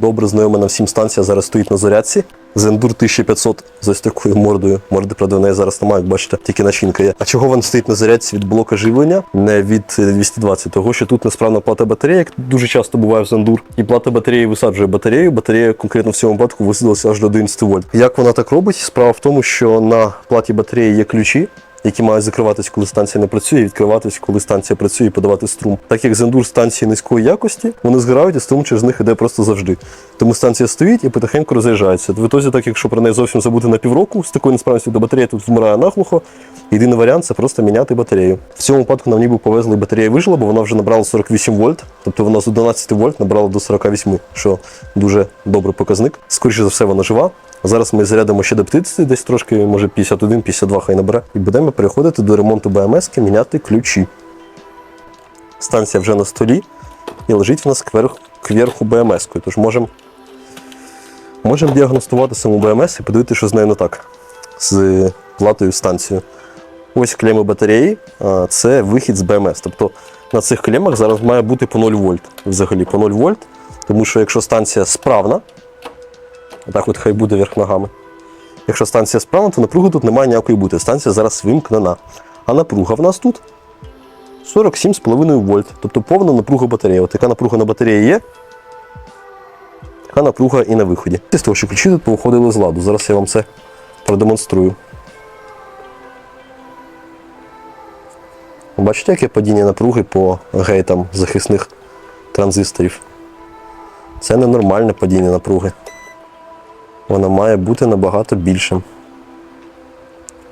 добре знайома нам всім станція зараз стоїть на зарядці. Зендур 1500 з ось такою мордою. Морди, правда, в неї зараз немає, як бачите, тільки начинка є. А чого він стоїть на зарядці від блока живлення, не від е, 220? Того, що тут несправна плата батареї, як дуже часто буває в Зендур. І плата батареї висаджує батарею. Батарея конкретно в цьому випадку висадилася аж до 11 вольт. Як вона так робить? Справа в тому, що на платі батареї є ключі, які мають закриватись, коли станція не працює, і відкриватись, коли станція працює, і подавати струм. Так як зендур станції низької якості, вони згорають, і струм через них іде просто завжди. Тому станція стоїть і потихеньку розряджається. В ітозі, так якщо про неї зовсім забути на півроку, з такою несправністю до батареї тут вмирає наглухо. Єдиний варіант це просто міняти батарею. В цьому випадку нам ніби повезли, і батарея вижила, бо вона вже набрала 48 вольт, тобто вона з 11 вольт набрала до 48, що дуже добрий показник. Скоріше за все, вона жива. Зараз ми зарядимо ще до 50, десь трошки, може 51-52 хай набере. І будемо переходити до ремонту БМС, міняти ключі. Станція вже на столі і лежить в нас кверху, БМС. Тож можемо можем діагностувати саму БМС і подивитися, що з нею не так. З платою станцією. Ось клеми батареї, це вихід з БМС. Тобто на цих клемах зараз має бути по 0 вольт. Взагалі по 0 вольт. Тому що якщо станція справна, так от хай буде вверх ногами. Якщо станція справна, то напруги тут немає ніякої бути. Станція зараз вимкнена. А напруга в нас тут 47,5 вольт. Тобто повна напруга батареї. От яка напруга на батареї є, така напруга і на виході. З того, що ключі тут повиходили з ладу. Зараз я вам це продемонструю. Бачите, яке падіння напруги по гейтам захисних транзисторів? Це ненормальне падіння напруги. Воно має бути набагато більшим.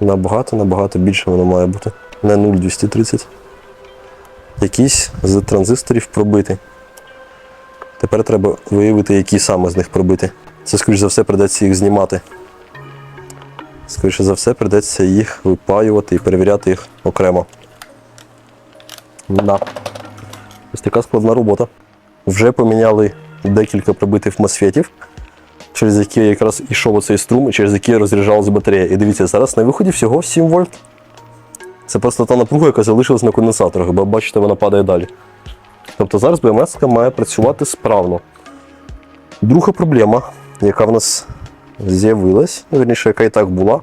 Набагато, набагато більше воно має бути. Не 0,230. Якийсь з транзисторів пробитий. Тепер треба виявити, які саме з них пробити. Це, скоріш за все, придеться їх знімати. Скоріше за все, придеться їх випаювати і перевіряти їх окремо. Да. Ось така складна робота. Вже поміняли декілька пробитих мосфетів, через які якраз ішов оцей струм, і через які розряджалася батарея. І дивіться, зараз на виході всього 7 вольт. Це просто та напруга, яка залишилась на конденсаторах, бо бачите, вона падає далі. Тобто зараз БМС має працювати справно. Друга проблема, яка в нас з'явилась, ну, вірніше, яка і так була.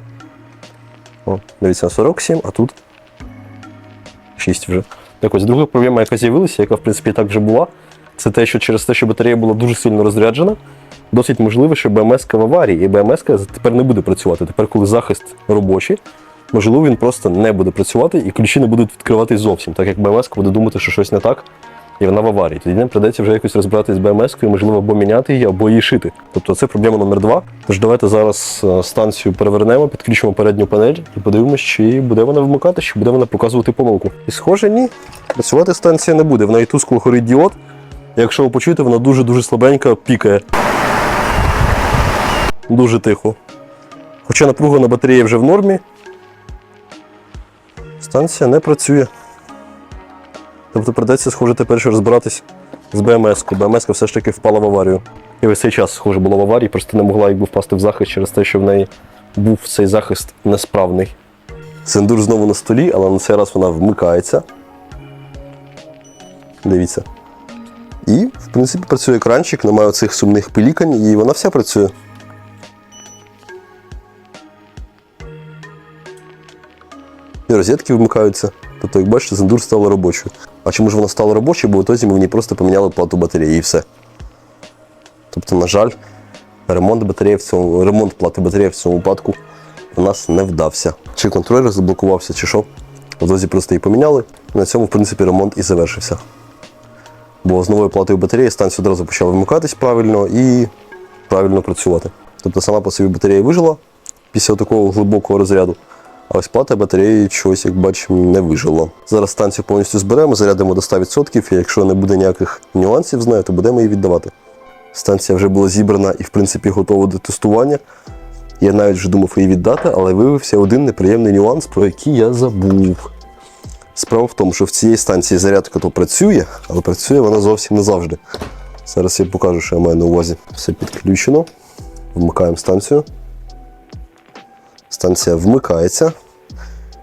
О, дивіться, 47, а тут 6 вже. Так ось друга проблема, яка з'явилася, яка в принципі так вже була, це те, що через те, що батарея була дуже сильно розряджена, досить можливо, що БМС в аварії, і БМС тепер не буде працювати. Тепер, коли захист робочий, можливо, він просто не буде працювати і ключі не будуть відкриватись зовсім, так як БМС буде думати, що щось не так, і вона в аварії. Тоді нам придеться вже якось розбиратись з БМС, можливо, або міняти її, або її шити. Тобто це проблема номер два. Тож давайте зараз е, станцію перевернемо, підключимо передню панель і подивимося, чи буде вона вмикати, чи буде вона показувати помилку. І схоже, ні. Працювати станція не буде. В неї тускло горить діод. Якщо ви почуєте, вона дуже-дуже слабенька, пікає. Дуже тихо. Хоча напруга на батареї вже в нормі, станція не працює. Тобто придеться, схоже, тепер ще розбиратись з БМС. БМС все ж таки впала в аварію. І весь цей час, схоже, була в аварії, просто не могла якби впасти в захист через те, що в неї був цей захист несправний. Сендур знову на столі, але на цей раз вона вмикається. Дивіться. І, в принципі, працює екранчик, немає цих сумних пилікань, і вона вся працює. І розетки вмикаються. Тобто, як бачите, зендур стала робочою. А чому ж вона стала робочою? Бо в ітозі ми в ній просто поміняли плату батареї і все. Тобто, на жаль, ремонт батареї в цьому, ремонт плати батареї в цьому випадку у нас не вдався. Чи контролер заблокувався, чи що. В ітозі просто її поміняли. На цьому, в принципі, ремонт і завершився. Бо з новою платою батареї станція одразу почала вимикатись правильно і правильно працювати. Тобто сама по собі батарея вижила після такого глибокого розряду. А ось плата батареї чогось, як бачимо, не вижила. Зараз станцію повністю зберемо, зарядимо до 100%, і якщо не буде ніяких нюансів з нею, то будемо її віддавати. Станція вже була зібрана і, в принципі, готова до тестування. Я навіть вже думав її віддати, але виявився один неприємний нюанс, про який я забув. Справа в тому, що в цій станції зарядка то працює, але працює вона зовсім не завжди. Зараз я покажу, що я маю на увазі. Все підключено. Вмикаємо станцію. Станція вмикається.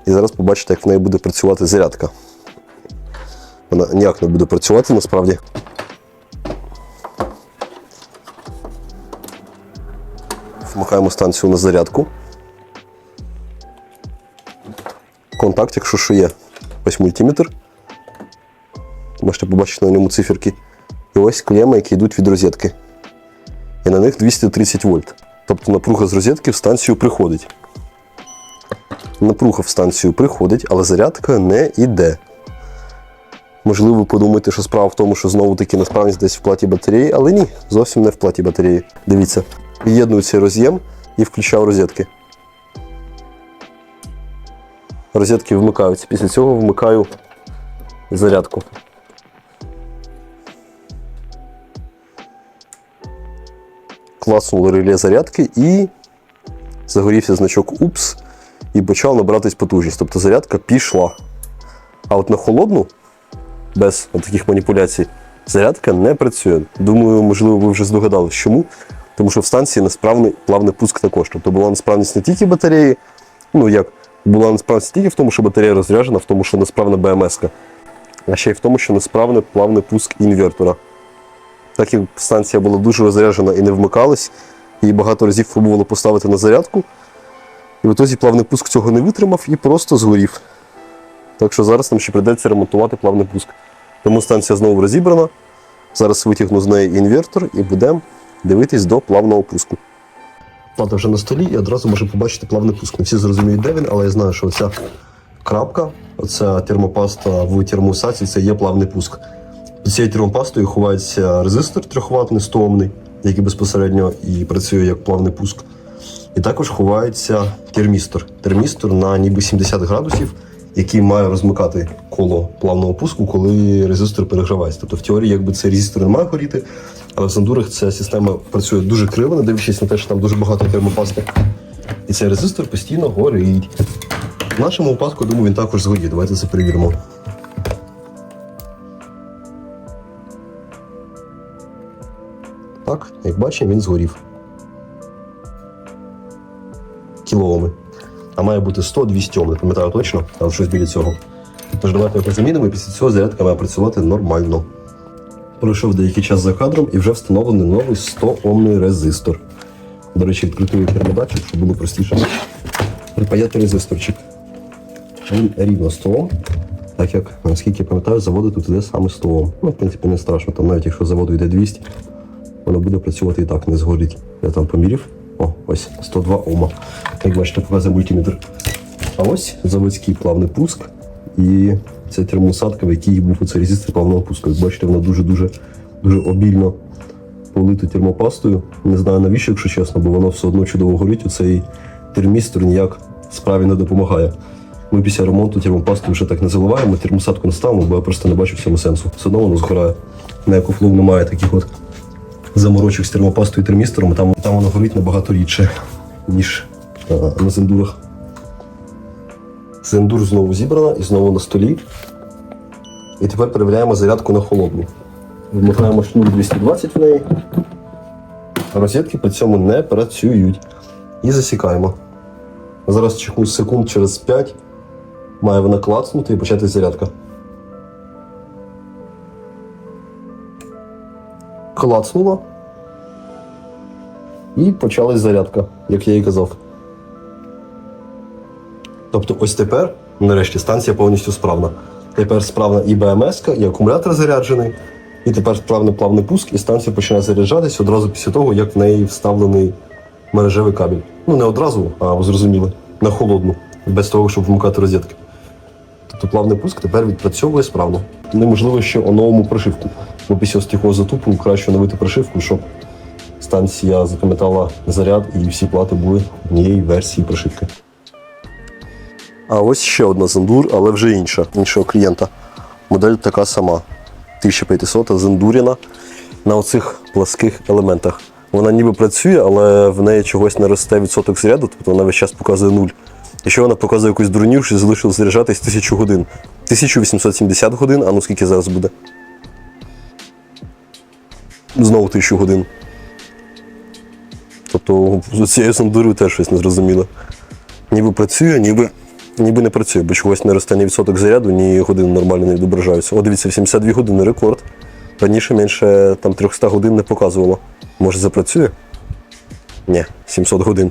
І зараз побачите, як в неї буде працювати зарядка. Вона ніяк не буде працювати насправді. Вмикаємо станцію на зарядку. Контакт, якщо що є. Ось мультиметр. Можете побачити на ньому циферки. І ось клеми, які йдуть від розетки. І на них 230 вольт. Тобто напруга з розетки в станцію приходить. Напруга в станцію приходить, але зарядка не йде. Можливо, ви подумаєте, що справа в тому, що знову таки несправність десь в платі батареї, але ні, зовсім не в платі батареї. Дивіться, від'єдную цей роз'єм і включаю розетки. Розетки вмикаються. Після цього вмикаю зарядку. Класнуло реле зарядки і загорівся значок УПС і почав набиратись потужність. Тобто зарядка пішла. А от на холодну, без таких маніпуляцій, зарядка не працює. Думаю, можливо, ви вже здогадались, чому. Тому що в станції несправний плавний пуск також. Тобто була несправність не тільки батареї, ну як, була несправність не тільки в тому, що батарея розряджена, в тому, що несправна БМС-ка, а ще й в тому, що несправний плавний пуск інвертора. Так як станція була дуже розряджена і не вмикалась, її багато разів пробували поставити на зарядку. І в ітозі плавний пуск цього не витримав і просто згорів. Так що зараз нам ще прийдеться ремонтувати плавний пуск. Тому станція знову розібрана. Зараз витягну з неї інвертор і будемо дивитись до плавного пуску. Плата вже на столі і одразу можемо побачити плавний пуск. Не всі зрозуміють, де він, але я знаю, що оця крапка, оця термопаста в термоусаці, це є плавний пуск. Під цією термопастою ховається резистор 3-ваттний 100-омний, який безпосередньо і працює як плавний пуск. І також ховається термістор. Термістор на ніби 70 градусів, який має розмикати коло плавного пуску, коли резистор перегрівається. Тобто в теорії якби цей резистор не має горіти, але в зандурах ця система працює дуже криво, не дивлячись на те, що там дуже багато термопасти. І цей резистор постійно горить. В нашому випадку, думаю, він також згорів. Давайте це перевіримо. Так, як бачимо, він згорів. Кілооми. А має бути 100-200 Ом, не пам'ятаю точно, там щось біля цього. Тож давайте його замінимо і після цього зарядка має працювати нормально. Пройшов деякий час за кадром і вже встановлений новий 100-омний резистор. До речі, відкритий термодатчик, щоб було простіше припаяти резисторчик. Він рівно 100 Ом, так як, наскільки я пам'ятаю, заводу тут йде саме 100 Ом. Ну, в принципі, не страшно, там навіть якщо заводу йде 200, воно буде працювати і так, не згорить. Я там помірів. О, ось 102 Ома. Як бачите, показує мультиметр. А ось заводський плавний пуск. І це термосадка, в якій був оцей резистор плавного пуску. Як бачите, вона дуже-дуже дуже обільно полита термопастою. Не знаю навіщо, якщо чесно, бо воно все одно чудово горить. Оцей термістор ніяк справі не допомагає. Ми після ремонту термопасту вже так не заливаємо, термосадку не ставимо, бо я просто не бачу в сенсу. Все одно воно згорає. На екофлоу немає таких от заморочок з термопастою і термістором, там, там воно горить набагато рідше, ніж на зендурах. Зендур знову зібрана і знову на столі. І тепер перевіряємо зарядку на холодну. Вмикаємо шнур 220 в неї. Розетки при цьому не працюють. І засікаємо. Зараз секунд через 5 має вона клацнути і почати зарядка. Клацнула. І почалась зарядка, як я і казав. Тобто ось тепер, нарешті, станція повністю справна. Тепер справна і БМС, і акумулятор заряджений, і тепер справний плавний пуск, і станція починає заряджатись одразу після того, як в неї вставлений мережевий кабель. Ну не одразу, а ви зрозуміли, на холодну, без того, щоб вмикати розетки. Тобто плавний пуск тепер відпрацьовує справно. Неможливо ще оновимо прошивку. Бо після такого затупу краще оновити прошивку, щоб станція запам'ятала заряд і всі плати були однієї версії прошивки. А ось ще одна зендур, але вже інша, іншого клієнта. Модель така сама. 1500 зендуріна на оцих пласких елементах. Вона ніби працює, але в неї чогось не росте відсоток заряду, тобто вона весь час показує нуль. Якщо вона показує якусь дурню, що залишилось заряджатись 1000 годин. 1870 годин, а ну скільки зараз буде? Знову 1000 годин. Тобто з цією зендурою теж щось незрозуміле. Ніби працює, ніби, ніби не працює, бо чогось не росте ні відсоток заряду, ні години нормально не відображаються. О, дивіться, 82 години рекорд. Раніше менше там 300 годин не показувало. Може запрацює? Ні, 700 годин.